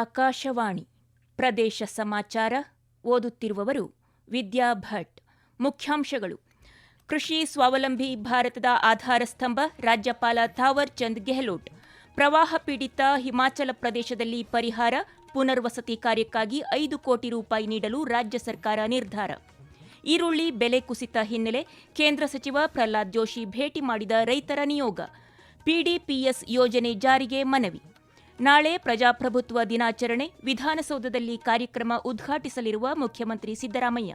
ಆಕಾಶವಾಣಿ. ಪ್ರದೇಶ ಸಮಾಚಾರ ಓದುತ್ತಿರುವವರು ವಿದ್ಯಾ ಭಟ್. ಮುಖ್ಯಾಂಶಗಳು. ಕೃಷಿ ಸ್ವಾವಲಂಬಿ ಭಾರತದ ಆಧಾರ ಸ್ತಂಭ, ರಾಜ್ಯಪಾಲ ಥಾವರ್ ಚಂದ್ ಗೆಹ್ಲೋಟ್. ಪ್ರವಾಹ ಪೀಡಿತ ಹಿಮಾಚಲ ಪ್ರದೇಶದಲ್ಲಿ ಪರಿಹಾರ, ಪುನರ್ವಸತಿ ಕಾರ್ಯಕ್ಕಾಗಿ ಐದು ಕೋಟಿ ರೂಪಾಯಿ ನೀಡಲು ರಾಜ್ಯ ಸರ್ಕಾರ ನಿರ್ಧಾರ. ಈರುಳ್ಳಿ ಬೆಲೆ ಕುಸಿತ ಹಿನ್ನೆಲೆ ಕೇಂದ್ರ ಸಚಿವ ಪ್ರಹ್ಲಾದ್ ಜೋಶಿ ಭೇಟಿ ಮಾಡಿದ ರೈತರ ನಿಯೋಗ. ಪಿಡಿಪಿಎಸ್ ಯೋಜನೆ ಜಾರಿಗೆ ಮನವಿ. ನಾಳೆ ಪ್ರಜಾಪ್ರಭುತ್ವ ದಿನಾಚರಣೆ ವಿಧಾನಸೌಧದಲ್ಲಿ ಕಾರ್ಯಕ್ರಮ ಉದ್ಘಾಟಿಸಲಿರುವ ಮುಖ್ಯಮಂತ್ರಿ ಸಿದ್ದರಾಮಯ್ಯ.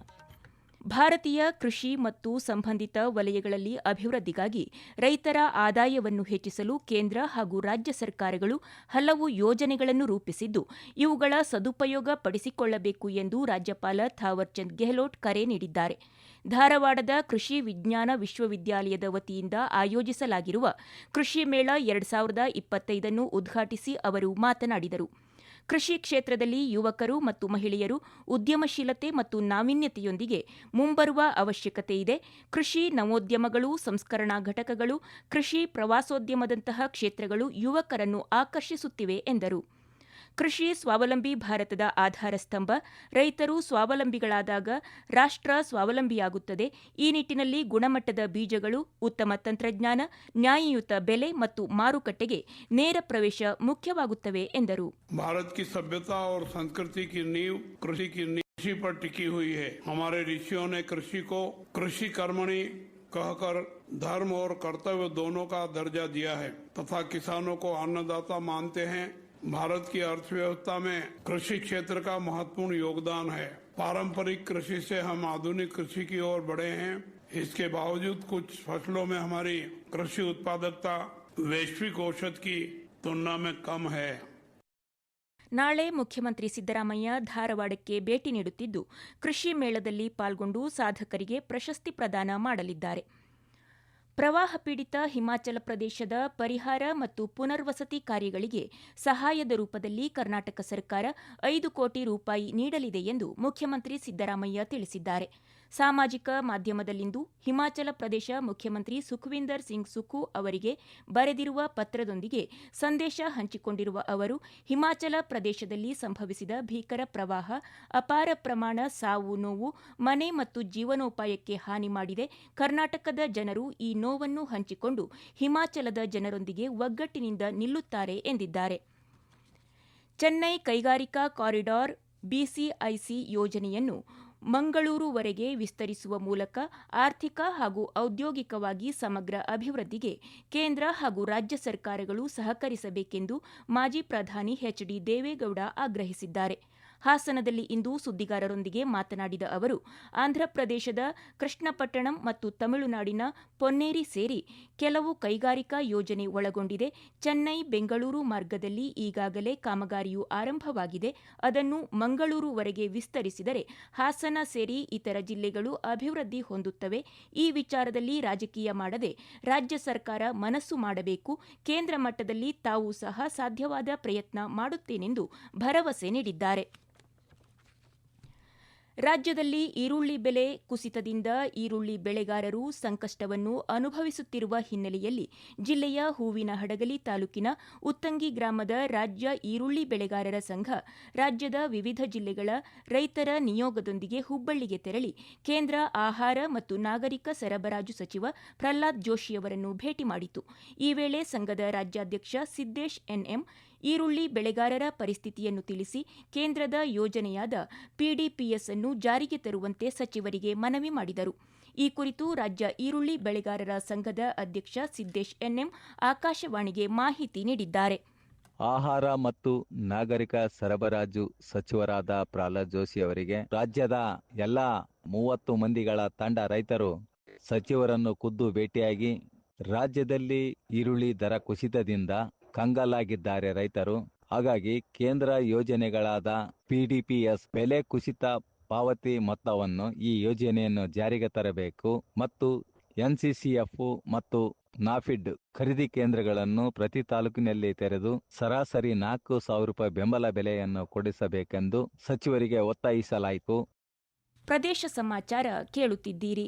ಭಾರತೀಯ ಕೃಷಿ ಮತ್ತು ಸಂಬಂಧಿತ ವಲಯಗಳಲ್ಲಿ ಅಭಿವೃದ್ಧಿಗಾಗಿ ರೈತರ ಆದಾಯವನ್ನು ಹೆಚ್ಚಿಸಲು ಕೇಂದ್ರ ಹಾಗೂ ರಾಜ್ಯ ಸರ್ಕಾರಗಳು ಹಲವು ಯೋಜನೆಗಳನ್ನು ರೂಪಿಸಿದ್ದು, ಇವುಗಳ ಸದುಪಯೋಗ ಪಡಿಸಿಕೊಳ್ಳಬೇಕು ಎಂದು ರಾಜ್ಯಪಾಲ ಥಾವರ್ಚಂದ್ ಗೆಹ್ಲೋಟ್ ಕರೆ ನೀಡಿದ್ದಾರೆ. ಧಾರವಾಡದ ಕೃಷಿ ವಿಜ್ಞಾನ ವಿಶ್ವವಿದ್ಯಾಲಯದ ವತಿಯಿಂದ ಆಯೋಜಿಸಲಾಗಿರುವ ಕೃಷಿ ಮೇಳ ಎರಡು ಸಾವಿರದ ಇಪ್ಪತ್ತೈದನ್ನು ಉದ್ಘಾಟಿಸಿ ಅವರು ಮಾತನಾಡಿದರು. ಕೃಷಿ ಕ್ಷೇತ್ರದಲ್ಲಿ ಯುವಕರು ಮತ್ತು ಮಹಿಳೆಯರು ಉದ್ಯಮಶೀಲತೆ ಮತ್ತು ನಾವೀನ್ಯತೆಯೊಂದಿಗೆ ಮುಂಬರುವ ಅವಶ್ಯಕತೆ ಇದೆ. ಕೃಷಿ ನವೋದ್ಯಮಗಳು, ಸಂಸ್ಕರಣಾ ಘಟಕಗಳು, ಕೃಷಿ ಪ್ರವಾಸೋದ್ಯಮದಂತಹ ಕ್ಷೇತ್ರಗಳು ಯುವಕರನ್ನು ಆಕರ್ಷಿಸುತ್ತಿವೆ ಎಂದರು. ಕೃಷಿ ಸ್ವಾವಲಂಬಿ ಭಾರತದ ಆಧಾರ ಸ್ತಂಭ ರೈತರು ಸ್ವಾವಲಂಬಿಗಳಾದಾಗ ರಾಷ್ಟ್ರ ಸ್ವಾವಲಂಬಿಯಾಗುತ್ತದೆ ಈ ನಿಟ್ಟಿನಲ್ಲಿ ಗುಣಮಟ್ಟದ ಬೀಜಗಳು ಉತ್ತಮ ತಂತ್ರಜ್ಞಾನ ನ್ಯಾಯಯುತ ಬೆಲೆ ಮತ್ತು ಮಾರುಕಟ್ಟೆಗೆ ನೇರ ಪ್ರವೇಶ ಮುಖ್ಯವಾಗುತ್ತವೆ ಎಂದರು भारत की सभ्यता और संस्कृति की नींव कृषि की नींव कृषि पर टिकी हुई है हमारे ऋषियों ने कृषि को कृषि कर्मणि कहकर धर्म और कर्तव्य दोनों का दर्जा दिया है तथा किसानों को अन्नदाता मानते हैं भारत की अर्थव्यवस्था में कृषि क्षेत्र का महत्वपूर्ण योगदान है पारंपरिक कृषि से हम आधुनिक कृषि की ओर बढ़े हैं इसके बावजूद कुछ फसलों में हमारी कृषि उत्पादकता वैश्विक औसत की तुलना में कम है ನಾಳೆ ಮುಖ್ಯಮಂತ್ರಿ ಸಿದ್ದರಾಮಯ್ಯ ಧಾರವಾಡಕ್ಕೆ ಭೇಟಿ ನೀಡುತ್ತಿದ್ದು ಕೃಷಿ ಮೇಳದಲ್ಲಿ ಪಾಲ್ಗೊಂಡು ಸಾಧಕರಿಗೆ ಪ್ರಶಸ್ತಿ ಪ್ರದಾನ ಮಾಡಲಿದ್ದಾರೆ ಪ್ರವಾಹ ಪೀಡಿತ ಹಿಮಾಚಲ ಪ್ರದೇಶದ ಪರಿಹಾರ ಮತ್ತು ಪುನರ್ವಸತಿ ಕಾರ್ಯಗಳಿಗೆ ಸಹಾಯದ ರೂಪದಲ್ಲಿ ಕರ್ನಾಟಕ ಸರ್ಕಾರ ಐದು ಕೋಟಿ ರೂಪಾಯಿ ನೀಡಲಿದೆ ಎಂದು ಮುಖ್ಯಮಂತ್ರಿ ಸಿದ್ದರಾಮಯ್ಯ ತಿಳಿಸಿದ್ದಾರೆ. ಸಾಮಾಜಿಕ ಮಾಧ್ಯಮದಲ್ಲಿಂದು ಹಿಮಾಚಲ ಪ್ರದೇಶ ಮುಖ್ಯಮಂತ್ರಿ ಸುಖವಿಂದರ್ ಸಿಂಗ್ ಸುಖು ಅವರಿಗೆ ಬರೆದಿರುವ ಪತ್ರದೊಂದಿಗೆ ಸಂದೇಶ ಹಂಚಿಕೊಂಡಿರುವ ಅವರು, ಹಿಮಾಚಲ ಪ್ರದೇಶದಲ್ಲಿ ಸಂಭವಿಸಿದ ಭೀಕರ ಪ್ರವಾಹ, ಅಪಾರ ಪ್ರಮಾಣ ಸಾವು ನೋವು, ಮನೆ ಮತ್ತು ಜೀವನೋಪಾಯಕ್ಕೆ ಹಾನಿ ಮಾಡಿದೆ. ಕರ್ನಾಟಕದ ಜನರು ಈ ನೋವನ್ನು ಹಂಚಿಕೊಂಡು ಹಿಮಾಚಲದ ಜನರೊಂದಿಗೆ ಒಗ್ಗಟ್ಟಿನಿಂದ ನಿಲ್ಲುತ್ತಾರೆ ಎಂದಿದ್ದಾರೆ. ಚೆನ್ನೈ ಕೈಗಾರಿಕಾ ಕಾರಿಡಾರ್ ಬಿಸಿಐಸಿ ಯೋಜನೆಯನ್ನು ಮಂಗಳೂರುವರೆಗೆ ವಿಸ್ತರಿಸುವ ಮೂಲಕ ಆರ್ಥಿಕ ಹಾಗೂ ಔದ್ಯೋಗಿಕವಾಗಿ ಸಮಗ್ರ ಅಭಿವೃದ್ಧಿಗೆ ಕೇಂದ್ರ ಹಾಗೂ ರಾಜ್ಯ ಸರ್ಕಾರಗಳು ಸಹಕರಿಸಬೇಕೆಂದು ಮಾಜಿ ಪ್ರಧಾನಿ ಎಚ್ ದೇವೇಗೌಡ ಆಗ್ರಹಿಸಿದ್ದಾರೆ. ಹಾಸನದಲ್ಲಿ ಇಂದು ಸುದ್ದಿಗಾರರೊಂದಿಗೆ ಮಾತನಾಡಿದ ಅವರು ಆಂಧ್ರಪ್ರದೇಶದ ಕೃಷ್ಣಪಟ್ಟಣಂ ಮತ್ತು ತಮಿಳುನಾಡಿನ ಪೊನ್ನೇರಿ ಸೇರಿ ಕೆಲವು ಕೈಗಾರಿಕಾ ಯೋಜನೆ ಒಳಗೊಂಡಿದೆ. ಚೆನ್ನೈ, ಬೆಂಗಳೂರು ಮಾರ್ಗದಲ್ಲಿ ಈಗಾಗಲೇ ಕಾಮಗಾರಿಯು ಆರಂಭವಾಗಿದೆ. ಅದನ್ನು ಮಂಗಳೂರುವರೆಗೆ ವಿಸ್ತರಿಸಿದರೆ ಹಾಸನ ಸೇರಿ ಇತರ ಜಿಲ್ಲೆಗಳು ಅಭಿವೃದ್ಧಿ ಹೊಂದುತ್ತವೆ. ಈ ವಿಚಾರದಲ್ಲಿ ರಾಜಕೀಯ ಮಾಡದೆ ರಾಜ್ಯ ಸರ್ಕಾರ ಮನಸ್ಸು ಮಾಡಬೇಕು. ಕೇಂದ್ರ ಮಟ್ಟದಲ್ಲಿ ತಾವು ಸಹ ಸಾಧ್ಯವಾದ ಪ್ರಯತ್ನ ಮಾಡುತ್ತೇನೆಂದು ಭರವಸೆ ನೀಡಿದ್ದಾರೆ. ರಾಜ್ಯದಲ್ಲಿ ಈರುಳ್ಳಿ ಬೆಲೆ ಕುಸಿತದಿಂದ ಈರುಳ್ಳಿ ಬೆಳೆಗಾರರು ಸಂಕಷ್ಟವನ್ನು ಅನುಭವಿಸುತ್ತಿರುವ ಹಿನ್ನೆಲೆಯಲ್ಲಿ ಜಿಲ್ಲೆಯ ಹೂವಿನ ಹಡಗಲಿ ತಾಲೂಕಿನ ಉತ್ತಂಗಿ ಗ್ರಾಮದ ರಾಜ್ಯ ಈರುಳ್ಳಿ ಬೆಳೆಗಾರರ ಸಂಘ ರಾಜ್ಯದ ವಿವಿಧ ಜಿಲ್ಲೆಗಳ ರೈತರ ನಿಯೋಗದೊಂದಿಗೆ ಹುಬ್ಬಳ್ಳಿಗೆ ತೆರಳಿ ಕೇಂದ್ರ ಆಹಾರ ಮತ್ತು ನಾಗರಿಕ ಸರಬರಾಜು ಸಚಿವ ಪ್ರಹ್ಲಾದ್ ಜೋಶಿಯವರನ್ನು ಭೇಟಿ ಮಾಡಿತು. ಈ ವೇಳೆ ಸಂಘದ ರಾಜ್ಯಾಧ್ಯಕ್ಷ ಸಿದ್ದೇಶ್ ಎನ್ಎಂ ಈರುಳ್ಳಿ ಬೆಳೆಗಾರರ ಪರಿಸ್ಥಿತಿಯನ್ನು ತಿಳಿಸಿ ಕೇಂದ್ರದ ಯೋಜನೆಯಾದ ಪಿಡಿಪಿಎಸ್ ಅನ್ನು ಜಾರಿಗೆ ತರುವಂತೆ ಸಚಿವರಿಗೆ ಮನವಿ ಮಾಡಿದರು. ಈ ಕುರಿತು ರಾಜ್ಯ ಈರುಳ್ಳಿ ಬೆಳೆಗಾರರ ಸಂಘದ ಅಧ್ಯಕ್ಷ ಸಿದ್ದೇಶ್ ಎನ್ಎಂ ಆಕಾಶವಾಣಿಗೆ ಮಾಹಿತಿ ನೀಡಿದ್ದಾರೆ. ಆಹಾರ ಮತ್ತು ನಾಗರಿಕ ಸರಬರಾಜು ಸಚಿವರಾದ ಪ್ರಹ್ಲಾದ್ ಜೋಶಿ ಅವರಿಗೆ ರಾಜ್ಯದ ಎಲ್ಲ ಮೂವತ್ತು ಮಂದಿಗಳ ತಂಡ ರೈತರು ಸಚಿವರನ್ನು ಖುದ್ದು ಭೇಟಿಯಾಗಿ ರಾಜ್ಯದಲ್ಲಿ ಈರುಳ್ಳಿ ದರ ಕುಸಿತದಿಂದ ಕಂಗಾಲಾಗಿದ್ದಾರೆ ರೈತರು. ಹಾಗಾಗಿ ಕೇಂದ್ರ ಯೋಜನೆಗಳಾದ ಪಿಡಿಪಿಎಸ್ ಬೆಲೆ ಕುಸಿತ ಪಾವತಿ ಮೊತ್ತವನ್ನು ಈ ಯೋಜನೆಯನ್ನು ಜಾರಿಗೆ ತರಬೇಕು ಮತ್ತು ಎನ್ಸಿಸಿಎಫ್ ಮತ್ತು ನಾಫಿಡ್ ಖರೀದಿ ಕೇಂದ್ರಗಳನ್ನು ಪ್ರತಿ ತಾಲೂಕಿನಲ್ಲಿ ತೆರೆದು ಸರಾಸರಿ ನಾಲ್ಕು ಸಾವಿರ ರೂಪಾಯಿ ಬೆಂಬಲ ಬೆಲೆಯನ್ನು ಕೊಡಿಸಬೇಕೆಂದು ಸಚಿವರಿಗೆ ಒತ್ತಾಯಿಸಲಾಯಿತು. ಪ್ರದೇಶ ಸಮಾಚಾರ ಕೇಳುತ್ತಿದ್ದೀರಿ.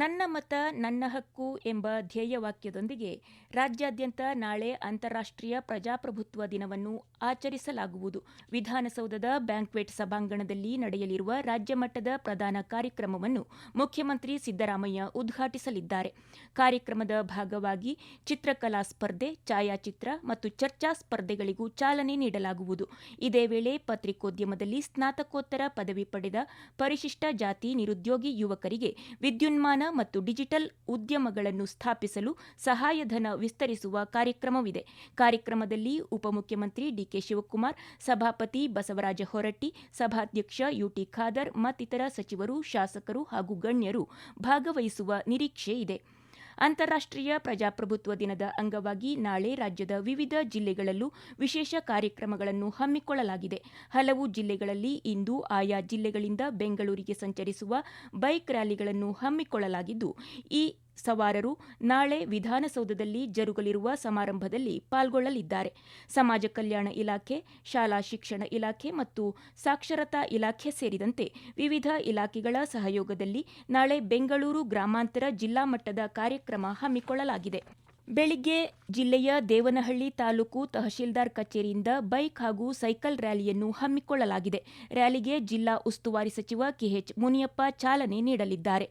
ನನ್ನ ಮತ, ನನ್ನ ಹಕ್ಕು ಎಂಬ ಧ್ಯೇಯವಾಕ್ಯದೊಂದಿಗೆ ರಾಜ್ಯಾದ್ಯಂತ ನಾಳೆ ಅಂತಾರಾಷ್ಟ್ರೀಯ ಪ್ರಜಾಪ್ರಭುತ್ವ ದಿನವನ್ನು ಆಚರಿಸಲಾಗುವುದು. ವಿಧಾನಸೌಧದ ಬ್ಯಾಂಕ್ವೆಟ್ ಸಭಾಂಗಣದಲ್ಲಿ ನಡೆಯಲಿರುವ ರಾಜ್ಯಮಟ್ಟದ ಪ್ರಧಾನ ಕಾರ್ಯಕ್ರಮವನ್ನು ಮುಖ್ಯಮಂತ್ರಿ ಸಿದ್ದರಾಮಯ್ಯ ಉದ್ಘಾಟಿಸಲಿದ್ದಾರೆ. ಕಾರ್ಯಕ್ರಮದ ಭಾಗವಾಗಿ ಚಿತ್ರಕಲಾ ಸ್ಪರ್ಧೆ, ಛಾಯಾಚಿತ್ರ ಮತ್ತು ಚರ್ಚಾ ಸ್ಪರ್ಧೆಗಳಿಗೂ ಚಾಲನೆ ನೀಡಲಾಗುವುದು. ಇದೇ ವೇಳೆ ಪತ್ರಿಕೋದ್ಯಮದಲ್ಲಿ ಸ್ನಾತಕೋತ್ತರ ಪದವಿ ಪಡೆದ ಪರಿಶಿಷ್ಟ ಜಾತಿ ನಿರುದ್ಯೋಗಿ ಯುವಕರಿಗೆ ವಿದ್ಯುನ್ಮಾನ ಮತ್ತು ಡಿಜಿಟಲ್ ಉದ್ಯಮಗಳನ್ನು ಸ್ಥಾಪಿಸಲು ಸಹಾಯಧನ ವಿಸ್ತರಿಸುವ ಕಾರ್ಯಕ್ರಮವಿದೆ. ಕಾರ್ಯಕ್ರಮದಲ್ಲಿ ಉಪಮುಖ್ಯಮಂತ್ರಿ ಡಿಕೆ ಶಿವಕುಮಾರ್, ಸಭಾಪತಿ ಬಸವರಾಜ ಹೊರಟ್ಟಿ, ಸಭಾಧ್ಯಕ್ಷ ಯುಟಿ ಖಾದರ್, ಮತ್ತಿತರ ಸಚಿವರು, ಶಾಸಕರು ಹಾಗೂ ಗಣ್ಯರು ಭಾಗವಹಿಸುವ ನಿರೀಕ್ಷೆ ಇದೆ. ಅಂತಾರಾಷ್ಟ್ರೀಯ ಪ್ರಜಾಪ್ರಭುತ್ವ ದಿನದ ಅಂಗವಾಗಿ ನಾಳೆ ರಾಜ್ಯದ ವಿವಿಧ ಜಿಲ್ಲೆಗಳಲ್ಲೂ ವಿಶೇಷ ಕಾರ್ಯಕ್ರಮಗಳನ್ನು ಹಮ್ಮಿಕೊಳ್ಳಲಾಗಿದೆ. ಹಲವು ಜಿಲ್ಲೆಗಳಲ್ಲಿ ಇಂದು ಆಯಾ ಜಿಲ್ಲೆಗಳಿಂದ ಬೆಂಗಳೂರಿಗೆ ಸಂಚರಿಸುವ ಬೈಕ್ ರ್ಯಾಲಿಗಳನ್ನು ಹಮ್ಮಿಕೊಳ್ಳಲಾಗಿದ್ದು, ಈ ಸವಾರರು ನಾಳೆ ವಿಧಾನಸೌಧದಲ್ಲಿ ಜರುಗಲಿರುವ ಸಮಾರಂಭದಲ್ಲಿ ಪಾಲ್ಗೊಳ್ಳಲಿದ್ದಾರೆ. ಸಮಾಜ ಕಲ್ಯಾಣ ಇಲಾಖೆ, ಶಾಲಾ ಶಿಕ್ಷಣ ಇಲಾಖೆ ಮತ್ತು ಸಾಕ್ಷರತಾ ಇಲಾಖೆ ಸೇರಿದಂತೆ ವಿವಿಧ ಇಲಾಖೆಗಳ ಸಹಯೋಗದಲ್ಲಿ ನಾಳೆ ಬೆಂಗಳೂರು ಗ್ರಾಮಾಂತರ ಜಿಲ್ಲಾ ಮಟ್ಟದ ಕಾರ್ಯಕ್ರಮ ಹಮ್ಮಿಕೊಳ್ಳಲಾಗಿದೆ. ಬೆಳಿಗ್ಗೆ ಜಿಲ್ಲೆಯ ದೇವನಹಳ್ಳಿ ತಾಲೂಕು ತಹಶೀಲ್ದಾರ್ ಕಚೇರಿಯಿಂದ ಬೈಕ್ ಹಾಗೂ ಸೈಕಲ್ ರ್ಯಾಲಿಯನ್ನು ಹಮ್ಮಿಕೊಳ್ಳಲಾಗಿದೆ. ರ್ಯಾಲಿಗೆ ಜಿಲ್ಲಾ ಉಸ್ತುವಾರಿ ಸಚಿವ ಕೆಎಚ್ ಮುನಿಯಪ್ಪ ಚಾಲನೆ ನೀಡಲಿದ್ದಾರೆ.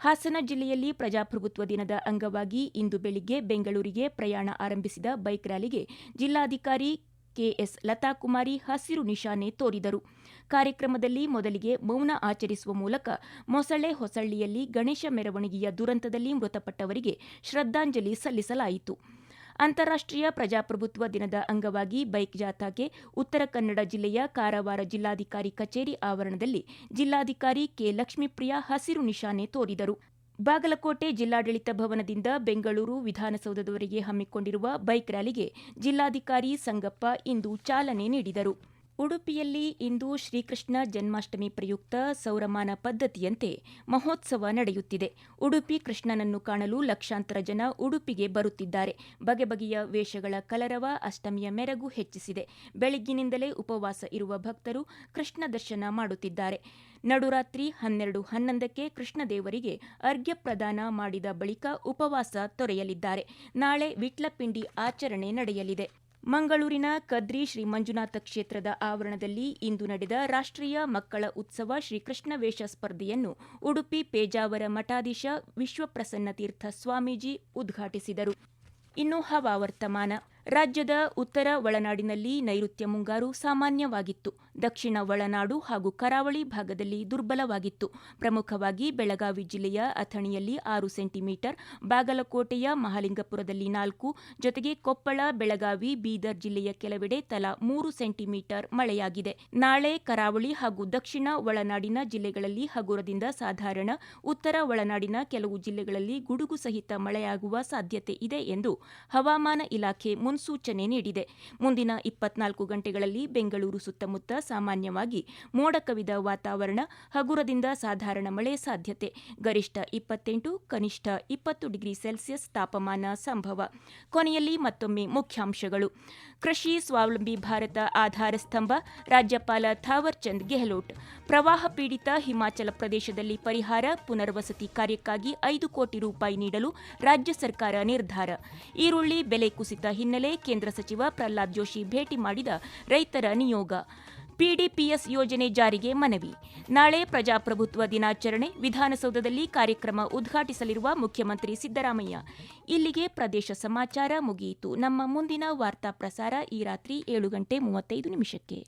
ಹಾಸನ ಜಿಲ್ಲೆಯಲ್ಲಿ ಪ್ರಜಾಪ್ರಭುತ್ವ ದಿನದ ಅಂಗವಾಗಿ ಇಂದು ಬೆಳಿಗ್ಗೆ ಬೆಂಗಳೂರಿಗೆ ಪ್ರಯಾಣ ಆರಂಭಿಸಿದ ಬೈಕ್ ರ್ಯಾಲಿಗೆ ಜಿಲ್ಲಾಧಿಕಾರಿ ಕೆಎಸ್ ಲತಾಕುಮಾರಿ ಹಸಿರು ನಿಶಾನೆ ತೋರಿದರು. ಕಾರ್ಯಕ್ರಮದಲ್ಲಿ ಮೊದಲಿಗೆ ಮೌನ ಆಚರಿಸುವ ಮೂಲಕ ಮೊಸಳೆ ಹೊಸಳ್ಳಿಯಲ್ಲಿ ಗಣೇಶ ಮೆರವಣಿಗೆಯ ದುರಂತದಲ್ಲಿ ಮೃತಪಟ್ಟವರಿಗೆ ಶ್ರದ್ಧಾಂಜಲಿ ಸಲ್ಲಿಸಲಾಯಿತು. ಅಂತಾರಾಷ್ಟ್ರೀಯ ಪ್ರಜಾಪ್ರಭುತ್ವ ದಿನದ ಅಂಗವಾಗಿ ಬೈಕ್ ಜಾಥಾಗೆ ಉತ್ತರ ಕನ್ನಡ ಜಿಲ್ಲೆಯ ಕಾರವಾರ ಜಿಲ್ಲಾಧಿಕಾರಿ ಕಚೇರಿ ಆವರಣದಲ್ಲಿ ಜಿಲ್ಲಾಧಿಕಾರಿ ಕೆ ಲಕ್ಷ್ಮೀಪ್ರಿಯಾ ಹಸಿರು ನಿಶಾನೆ ತೋರಿದರು. ಬಾಗಲಕೋಟೆ ಜಿಲ್ಲಾಡಳಿತ ಭವನದಿಂದ ಬೆಂಗಳೂರು ವಿಧಾನಸೌಧದವರೆಗೆ ಹಮ್ಮಿಕೊಂಡಿರುವ ಬೈಕ್ ರ್ಯಾಲಿಗೆ ಜಿಲ್ಲಾಧಿಕಾರಿ ಸಂಗಪ್ಪ ಇಂದು ಚಾಲನೆ ನೀಡಿದರು. ಉಡುಪಿಯಲ್ಲಿ ಇಂದು ಶ್ರೀಕೃಷ್ಣ ಜನ್ಮಾಷ್ಟಮಿ ಪ್ರಯುಕ್ತ ಸೌರಮಾನ ಪದ್ಧತಿಯಂತೆ ಮಹೋತ್ಸವ ನಡೆಯುತ್ತಿದೆ. ಉಡುಪಿ ಕೃಷ್ಣನನ್ನು ಕಾಣಲು ಲಕ್ಷಾಂತರ ಜನ ಉಡುಪಿಗೆ ಬರುತ್ತಿದ್ದಾರೆ. ಬಗೆ ಬಗೆಯ ವೇಷಗಳ ಕಲರವ ಅಷ್ಟಮಿಯ ಮೆರಗು ಹೆಚ್ಚಿಸಿದೆ. ಬೆಳಗ್ಗಿನಿಂದಲೇ ಉಪವಾಸ ಇರುವ ಭಕ್ತರು ಕೃಷ್ಣ ದರ್ಶನ ಮಾಡುತ್ತಿದ್ದಾರೆ. ನಡುರಾತ್ರಿ ಹನ್ನೆರಡು ಹನ್ನೊಂದಕ್ಕೆ ಕೃಷ್ಣದೇವರಿಗೆ ಅರ್ಘ್ಯ ಪ್ರದಾನ ಮಾಡಿದ ಬಳಿಕ ಉಪವಾಸ ತೊರೆಯಲಿದ್ದಾರೆ. ನಾಳೆ ವಿಟ್ಲಪಿಂಡಿ ಆಚರಣೆ ನಡೆಯಲಿದೆ. ಮಂಗಳೂರಿನ ಕದ್ರಿ ಶ್ರೀ ಮಂಜುನಾಥ ಕ್ಷೇತ್ರದ ಆವರಣದಲ್ಲಿ ಇಂದು ನಡೆದ ರಾಷ್ಟ್ರೀಯ ಮಕ್ಕಳ ಉತ್ಸವ ಶ್ರೀಕೃಷ್ಣ ವೇಷ ಸ್ಪರ್ಧೆಯನ್ನು ಉಡುಪಿ ಪೇಜಾವರ ಮಠಾಧೀಶ ವಿಶ್ವಪ್ರಸನ್ನ ತೀರ್ಥ ಸ್ವಾಮೀಜಿ ಉದ್ಘಾಟಿಸಿದರು. ಇನ್ನು ಹವಾವರ್ತಮಾನ. ರಾಜ್ಯದ ಉತ್ತರ ಒಳನಾಡಿನಲ್ಲಿ ನೈಋತ್ಯ ಮುಂಗಾರು ಸಾಮಾನ್ಯವಾಗಿತ್ತು. ದಕ್ಷಿಣ ಒಳನಾಡು ಹಾಗೂ ಕರಾವಳಿ ಭಾಗದಲ್ಲಿ ದುರ್ಬಲವಾಗಿತ್ತು. ಪ್ರಮುಖವಾಗಿ ಬೆಳಗಾವಿ ಜಿಲ್ಲೆಯ ಅಥಣಿಯಲ್ಲಿ ಆರು ಸೆಂಟಿಮೀಟರ್, ಬಾಗಲಕೋಟೆಯ ಮಹಾಲಿಂಗಪುರದಲ್ಲಿ ನಾಲ್ಕು, ಜೊತೆಗೆ ಕೊಪ್ಪಳ, ಬೆಳಗಾವಿ, ಬೀದರ್ ಜಿಲ್ಲೆಯ ಕೆಲವೆಡೆ ತಲಾ ಮೂರು ಸೆಂಟಿಮೀಟರ್ ಮಳೆಯಾಗಿದೆ. ನಾಳೆ ಕರಾವಳಿ ಹಾಗೂ ದಕ್ಷಿಣ ಒಳನಾಡಿನ ಜಿಲ್ಲೆಗಳಲ್ಲಿ ಹಗುರದಿಂದ ಸಾಧಾರಣ, ಉತ್ತರ ಒಳನಾಡಿನ ಕೆಲವು ಜಿಲ್ಲೆಗಳಲ್ಲಿ ಗುಡುಗು ಸಹಿತ ಮಳೆಯಾಗುವ ಸಾಧ್ಯತೆ ಇದೆ ಎಂದು ಹವಾಮಾನ ಇಲಾಖೆ ಮುನ್ಸೂಚನೆ ನೀಡಿದೆ. ಮುಂದಿನ ಇಪ್ಪತ್ನಾಲ್ಕು ಗಂಟೆಗಳಲ್ಲಿ ಬೆಂಗಳೂರು ಸುತ್ತಮುತ್ತ ಸಾಮಾನ್ಯವಾಗಿ ಮೋಡ ಕವಿದ ವಾತಾವರಣ, ಹಗುರದಿಂದ ಸಾಧಾರಣ ಮಳೆ ಸಾಧ್ಯತೆ. ಗರಿಷ್ಠ ಇಪ್ಪತ್ತೆಂಟು, ಕನಿಷ್ಠ ಇಪ್ಪತ್ತು ಡಿಗ್ರಿ ಸೆಲ್ಸಿಯಸ್ ತಾಪಮಾನ ಸಂಭವ. ಕೊನೆಯಲ್ಲಿ ಮತ್ತೊಮ್ಮೆ ಮುಖ್ಯಾಂಶಗಳು. ಕೃಷಿ ಸ್ವಾವಲಂಬಿ ಭಾರತ ಆಧಾರ ಸ್ತಂಭ, ರಾಜ್ಯಪಾಲ ಥಾವರ್ ಚಂದ್ ಗೆಹ್ಲೋಟ್. ಪ್ರವಾಹ ಪೀಡಿತ ಹಿಮಾಚಲ ಪ್ರದೇಶದಲ್ಲಿ ಪರಿಹಾರ, ಪುನರ್ವಸತಿ ಕಾರ್ಯಕ್ಕಾಗಿ ಐದು ಕೋಟಿ ರೂಪಾಯಿ ನೀಡಲು ರಾಜ್ಯ ಸರ್ಕಾರ ನಿರ್ಧಾರ. ಈರುಳ್ಳಿ ಬೆಲೆ ಕುಸಿತ ಹಿನ್ನೆಲೆ ಕೇಂದ್ರ ಸಚಿವ ಪ್ರಹ್ಲಾದ್ ಜೋಶಿ ಭೇಟಿ ಮಾಡಿದ ರೈತರ ನಿಯೋಗ. ಪಿಡಿಪಿಎಸ್ ಯೋಜನೆ ಜಾರಿಗೆ ಮನವಿ. ನಾಳೆ ಪ್ರಜಾಪ್ರಭುತ್ವ ದಿನಾಚರಣೆ, ವಿಧಾನಸೌಧದಲ್ಲಿ ಕಾರ್ಯಕ್ರಮ ಉದ್ಘಾಟಿಸಲಿರುವ ಮುಖ್ಯಮಂತ್ರಿ ಸಿದ್ದರಾಮಯ್ಯ. ಇಲ್ಲಿಗೆ ಪ್ರದೇಶ ಸಮಾಚಾರ ಮುಗಿಯಿತು. ನಮ್ಮ ಮುಂದಿನ ವಾರ್ತಾ ಪ್ರಸಾರ ಈ ರಾತ್ರಿ ಏಳು ಗಂಟೆ ಮೂವತ್ತೈದು ನಿಮಿಷಕ್ಕೆ.